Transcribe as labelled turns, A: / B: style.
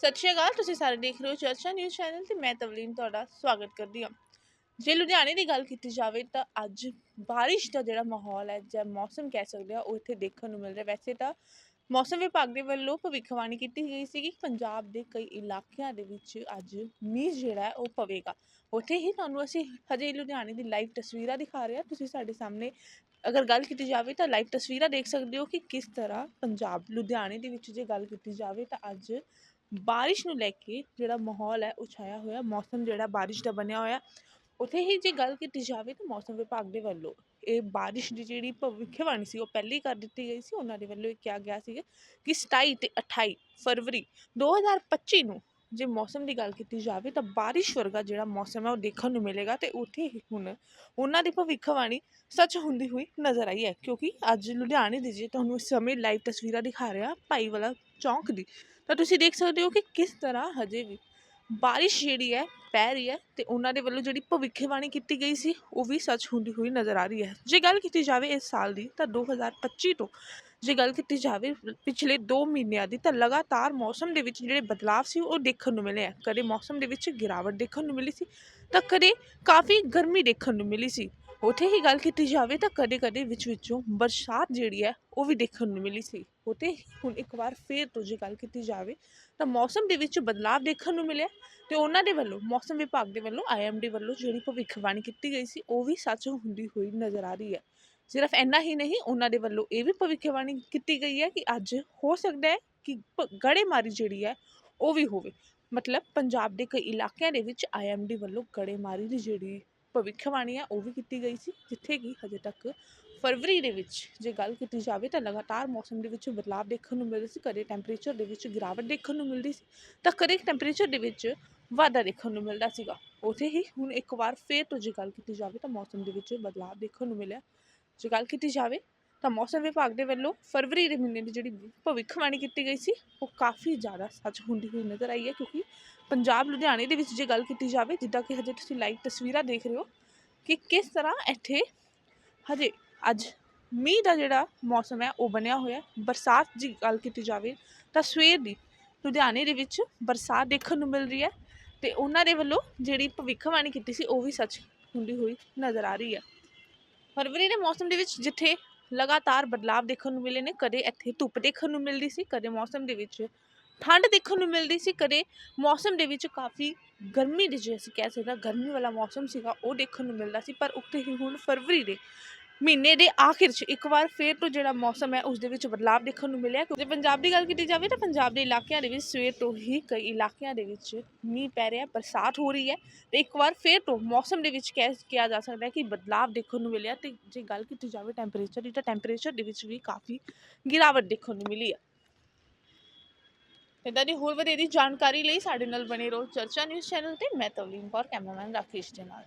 A: ਸਤਿ ਸ਼੍ਰੀ ਅਕਾਲ, ਤੁਸੀਂ ਸਾਰੇ ਦੇਖ ਰਹੇ ਹੋ ਚਰਚਾ ਨਿਊਜ਼ ਚੈਨਲ ਤੇ ਮੈਂ ਤਵਲੀਨ ਤੁਹਾਡਾ ਸਵਾਗਤ ਕਰਦੀ ਹਾਂ। ਜੇ ਲੁਧਿਆਣੇ ਦੀ ਗੱਲ ਕੀਤੀ ਜਾਵੇ ਤਾਂ ਅੱਜ ਬਾਰਿਸ਼ ਦਾ ਜਿਹੜਾ ਮਾਹੌਲ ਹੈ, ਜਾਂ ਮੌਸਮ ਕਹਿ ਸਕਦੇ ਆ ਉਹ ਇੱਥੇ ਦੇਖਣ ਨੂੰ ਮਿਲ ਰਿਹਾ। ਵੈਸੇ ਤਾਂ ਮੌਸਮ ਵਿਭਾਗ ਦੇ ਵੱਲੋਂ ਭਵਿੱਖਬਾਣੀ ਕੀਤੀ ਗਈ ਸੀ ਕਿ ਪੰਜਾਬ ਦੇ ਕਈ ਇਲਾਕਿਆਂ ਦੇ ਵਿੱਚ ਅੱਜ ਮੀਂਹ ਜਿਹੜਾ ਹੈ, ਉਹ ਪਵੇਗਾ। ਉੱਥੇ ਹੀ ਤੁਹਾਨੂੰ ਅਸੀਂ ਹਜੇ ਲੁਧਿਆਣੇ ਦੀ ਲਾਈਵ ਤਸਵੀਰਾਂ ਦਿਖਾ ਰਹੇ ਹਾਂ। ਤੁਸੀਂ ਸਾਡੇ ਸਾਹਮਣੇ ਅਗਰ ਗੱਲ ਕੀਤੀ ਜਾਵੇ ਤਾਂ ਲਾਈਵ ਤਸਵੀਰਾਂ ਦੇਖ ਸਕਦੇ ਹੋ ਕਿ ਕਿਸ ਤਰ੍ਹਾਂ ਪੰਜਾਬ, ਲੁਧਿਆਣੇ ਦੇ ਵਿੱਚ ਜੇ ਗੱਲ ਕੀਤੀ ਜਾਵੇ ਤਾਂ ਅੱਜ ਬਾਰਿਸ਼ ਨੂੰ ਲੈ ਕੇ ਜਿਹੜਾ ਮਾਹੌਲ ਹੈ ਉਹ ਛਾਇਆ ਹੋਇਆ, ਮੌਸਮ ਜਿਹੜਾ ਬਾਰਿਸ਼ ਦਾ ਬਣਿਆ ਹੋਇਆ, ਉੱਥੇ ਹੀ ਜੇ ਗੱਲ ਕੀਤੀ ਜਾਵੇ ਤਾਂ ਮੌਸਮ ਵਿਭਾਗ ਦੇ ਵੱਲੋਂ ਇਹ ਬਾਰਿਸ਼ ਦੀ ਜਿਹੜੀ ਭਵਿੱਖਬਾਣੀ ਸੀ, ਉਹ ਪਹਿਲੀ ਕਰ ਦਿੱਤੀ ਗਈ ਸੀ, ਉਹਨਾਂ ਦੇ ਵੱਲੋਂ ਇਹ ਕਿਹਾ ਗਿਆ ਸੀ ਕਿ 27 ਤੇ 28 ਫਰਵਰੀ 2025 ਨੂੰ ਜੇ ਮੌਸਮ ਦੀ ਗੱਲ ਕੀਤੀ ਜਾਵੇ ਤਾਂ ਬਾਰਿਸ਼ ਵਰਗਾ ਜਿਹੜਾ ਮੌਸਮ ਹੈ ਉਹ ਦੇਖਣ ਨੂੰ ਮਿਲੇਗਾ ਤੇ ਉੱਥੇ ਹੀ ਹੁਣ ਉਹਨਾਂ ਦੀ ਭਵਿੱਖਬਾਣੀ ਸੱਚ ਹੁੰਦੀ ਹੋਈ ਨਜ਼ਰ ਆਈ ਹੈ ਕਿਉਂਕਿ ਅੱਜ ਲੁਧਿਆਣੇ ਦੀ ਜੇ ਤੁਹਾਨੂੰ ਇਸ ਸਮੇਂ ਲਾਈਵ ਤਸਵੀਰਾਂ ਦਿਖਾ ਰਿਹਾ ਭਾਈ ਵਾਲਾ ਚੌਂਕ ਦੀ ਤਾਂ ਤੁਸੀਂ ਦੇਖ ਸਕਦੇ ਹੋ ਕਿ ਕਿਸ ਤਰ੍ਹਾਂ ਹਜੇ ਵੀ ਬਾਰਿਸ਼ ਜਿਹੜੀ ਹੈ ਪੈ ਰਹੀ ਹੈ ਤੇ ਉਹਨਾਂ ਦੇ ਵੱਲੋਂ ਜਿਹੜੀ ਭਵਿੱਖਬਾਣੀ ਕੀਤੀ ਗਈ ਸੀ, ਉਹ ਵੀ ਸੱਚ ਹੁੰਦੀ ਹੋਈ ਨਜ਼ਰ ਆ ਰਹੀ ਹੈ। ਜੇ ਗੱਲ ਕੀਤੀ ਜਾਵੇ ਇਸ ਸਾਲ ਦੀ, ਤਾਂ 2025 ਤੋਂ ਜੇ ਗੱਲ ਕੀਤੀ ਜਾਵੇ, ਪਿਛਲੇ 2 ਮਹੀਨਿਆਂ ਦੀ, ਤਾਂ ਲਗਾਤਾਰ ਮੌਸਮ ਦੇ ਵਿੱਚ ਜਿਹੜੇ ਬਦਲਾਅ ਸੀ, ਉਹ ਦੇਖਣ ਨੂੰ ਮਿਲੇ ਆ ਕਦੇ ਮੌਸਮ ਦੇ ਵਿੱਚ ਗਿਰਾਵਟ ਦੇਖਣ ਨੂੰ ਮਿਲੀ ਸੀ, ਤਾਂ ਕਦੇ ਕਾਫੀ ਗਰਮੀ ਦੇਖਣ ਨੂੰ ਮਿਲੀ ਸੀ। ਉੱਥੇ ਹੀ ਗੱਲ ਕੀਤੀ ਜਾਵੇ ਤਾਂ ਕਦੇ ਕਦੇ ਵਿੱਚ ਵਿੱਚੋਂ ਬਰਸਾਤ ਜਿਹੜੀ ਹੈ, ਉਹ ਵੀ ਦੇਖਣ ਨੂੰ ਮਿਲੀ ਸੀ। ਉੱਥੇ ਹੀ ਹੁਣ ਇੱਕ ਵਾਰ ਫੇਰ ਤੋਂ ਜੇ ਗੱਲ ਕੀਤੀ ਜਾਵੇ ਤਾਂ ਮੌਸਮ ਦੇ ਵਿੱਚ ਬਦਲਾਅ ਦੇਖਣ ਨੂੰ ਮਿਲਿਆ ਤੇ ਉਹਨਾਂ ਦੇ ਵੱਲੋਂ, ਮੌਸਮ ਵਿਭਾਗ ਦੇ ਵੱਲੋਂ ਆਈਐਮਡੀ ਵੱਲੋਂ ਜਿਹੜੀ ਭਵਿੱਖਬਾਣੀ ਕੀਤੀ ਗਈ ਸੀ, ਉਹ ਵੀ ਸੱਚ ਹੁੰਦੀ ਹੋਈ ਨਜ਼ਰ ਆ ਰਹੀ ਹੈ। ਸਿਰਫ ਇੰਨਾ ਹੀ ਨਹੀਂ, ਉਹਨਾਂ ਦੇ ਵੱਲੋਂ ਇਹ ਵੀ ਭਵਿੱਖਬਾਣੀ ਕੀਤੀ ਗਈ ਹੈ ਕਿ ਅੱਜ ਹੋ ਸਕਦਾ ਹੈ ਕਿ ਪ- ਗੜੇਮਾਰੀ ਜਿਹੜੀ ਹੈ, ਉਹ ਵੀ ਹੋਵੇ। ਮਤਲਬ ਪੰਜਾਬ ਦੇ ਕਈ ਇਲਾਕਿਆਂ ਦੇ ਵਿੱਚ ਆਈਐਮਡੀ ਵੱਲੋਂ ਗੜੇਮਾਰੀ ਦੀ ਜਿਹੜੀ ਭਵਿੱਖਬਾਣੀ ਆ, ਉਹ ਵੀ ਕੀਤੀ ਗਈ ਸੀ, ਜਿੱਥੇ ਕਿ ਹਜੇ ਤੱਕ ਫਰਵਰੀ ਦੇ ਵਿੱਚ ਜੇ ਗੱਲ ਕੀਤੀ ਜਾਵੇ ਤਾਂ ਲਗਾਤਾਰ ਮੌਸਮ ਦੇ ਵਿੱਚ ਬਦਲਾਅ ਦੇਖਣ ਨੂੰ ਮਿਲਦਾ ਸੀ ਕਦੇ ਟੈਂਪਰੇਚਰ ਦੇ ਵਿੱਚ ਗਿਰਾਵਟ ਦੇਖਣ ਨੂੰ ਮਿਲਦੀ ਸੀ, ਤਾਂ ਕਦੇ ਟੈਂਪਰੇਚਰ ਦੇ ਵਿੱਚ ਵਾਧਾ ਦੇਖਣ ਨੂੰ ਮਿਲਦਾ ਸੀਗਾ। ਉਥੇ ਹੀ ਹੁਣ ਇੱਕ ਵਾਰ ਫੇਰ ਤੋਂ ਜੇ ਗੱਲ ਕੀਤੀ ਜਾਵੇ ਤਾਂ ਮੌਸਮ ਦੇ ਵਿੱਚ ਬਦਲਾਅ ਦੇਖਣ ਨੂੰ ਮਿਲਿਆ। ਜੇ ਗੱਲ ਕੀਤੀ ਜਾਵੇ ਤਾਂ ਮੌਸਮ ਵਿਭਾਗ ਦੇ ਵੱਲੋਂ ਫਰਵਰੀ ਦੇ ਮਹੀਨੇ ਦੀ ਜਿਹੜੀ ਭਵਿੱਖਬਾਣੀ ਕੀਤੀ ਗਈ ਸੀ, ਉਹ ਕਾਫੀ ਜ਼ਿਆਦਾ ਸੱਚ ਹੁੰਦੀ ਹੋਈ ਨਜ਼ਰ ਆਈ ਹੈ ਕਿਉਂਕਿ ਪੰਜਾਬ ਲੁਧਿਆਣੇ ਦੇ ਵਿੱਚ ਜੇ ਗੱਲ ਕੀਤੀ ਜਾਵੇ, ਜਿੱਦਾਂ ਕਿ ਹਜੇ ਤੁਸੀਂ ਲਾਈਵ ਤਸਵੀਰਾਂ ਦੇਖ ਰਹੇ ਹੋ ਕਿ ਕਿਸ ਤਰ੍ਹਾਂ ਇੱਥੇ ਹਜੇ ਅੱਜ ਮੀਂਹ ਦਾ ਜਿਹੜਾ ਮੌਸਮ ਹੈ, ਉਹ ਬਣਿਆ ਹੋਇਆ ਬਰਸਾਤ ਦੀ ਗੱਲ ਕੀਤੀ ਜਾਵੇ ਤਾਂ ਸਵੇਰ ਦੀ ਲੁਧਿਆਣੇ ਦੇ ਵਿੱਚ ਬਰਸਾਤ ਦੇਖਣ ਨੂੰ ਮਿਲ ਰਹੀ ਹੈ ਤੇ ਉਹਨਾਂ ਦੇ ਵੱਲੋਂ ਜਿਹੜੀ ਭਵਿੱਖਬਾਣੀ ਕੀਤੀ ਸੀ, ਉਹ ਵੀ ਸੱਚ ਹੁੰਦੀ ਹੋਈ ਨਜ਼ਰ ਆ ਰਹੀ ਹੈ। ਫਰਵਰੀ ਦੇ ਮੌਸਮ ਦੇ ਵਿੱਚ ਜਿੱਥੇ ਲਗਾਤਾਰ ਬਦਲਾਅ ਦੇਖਣ ਨੂੰ ਮਿਲੇ ਨੇ, ਕਦੇ ਇੱਥੇ ਧੁੱਪ ਦੇਖਣ ਨੂੰ ਮਿਲਦੀ ਸੀ, ਕਦੇ ਮੌਸਮ ਦੇ ਵਿੱਚ ਠੰਡ ਦੇਖਣ ਨੂੰ ਮਿਲਦੀ ਸੀ, ਕਦੇ ਮੌਸਮ ਦੇ ਵਿੱਚ ਕਾਫੀ ਗਰਮੀ ਦੇ ਜੇ ਅਸੀਂ ਕਹਿ ਸਕਦੇ ਹਾਂ ਗਰਮੀ ਵਾਲਾ ਮੌਸਮ ਸੀਗਾ, ਉਹ ਦੇਖਣ ਨੂੰ ਮਿਲਦਾ ਸੀ, ਪਰ ਉੱਥੇ ਹੀ ਹੁਣ ਫਰਵਰੀ ਦੇ ਮਹੀਨੇ ਦੇ ਆਖਿਰ 'ਚ ਇੱਕ ਵਾਰ ਫੇਰ ਤੋਂ ਜਿਹੜਾ ਮੌਸਮ ਹੈ ਉਸ ਦੇ ਵਿੱਚ ਬਦਲਾਅ ਦੇਖਣ ਨੂੰ ਮਿਲਿਆ ਜੇ ਪੰਜਾਬ ਦੀ ਗੱਲ ਕੀਤੀ ਜਾਵੇ ਤਾਂ ਪੰਜਾਬ ਦੇ ਇਲਾਕਿਆਂ ਦੇ ਵਿੱਚ ਸਵੇਰ ਤੋਂ ਹੀ ਕਈ ਇਲਾਕਿਆਂ ਦੇ ਵਿੱਚ ਮੀਂਹ ਪੈ ਰਿਹਾ ਬਰਸਾਤ ਹੋ ਰਹੀ ਹੈ ਤੇ ਇੱਕ ਵਾਰ ਫੇਰ ਤੋਂ ਮੌਸਮ ਦੇ ਵਿੱਚ ਕਹਿ ਕਿਹਾ ਜਾ ਸਕਦਾ ਹੈ ਕਿ ਬਦਲਾਅ ਦੇਖਣ ਨੂੰ ਮਿਲਿਆ ਤੇ ਜੇ ਗੱਲ ਕੀਤੀ ਜਾਵੇ ਟੈਂਪਰੇਚਰ ਦੀ ਤਾਂ ਟੈਂਪਰੇਚਰ ਦੇ ਵਿੱਚ ਵੀ ਕਾਫੀ ਗਿਰਾਵਟ ਦੇਖਣ ਨੂੰ ਮਿਲੀ ਹੈ। ਇੱਦਾਂ ਦੀ ਹੋਰ ਵਧੇਰੀ ਜਾਣਕਾਰੀ ਲਈ ਸਾਡੇ ਨਾਲ ਬਣੇ ਰਹੋ ਚਰਚਾ ਨਿਊਜ਼ ਚੈਨਲ ਤੇ, ਮੈਂ ਤਵਲੀਨ ਕੌਰ, ਕੈਮਰਾਮੈਨ ਰਾਕੇਸ਼ ਦੇ ਨਾਲ।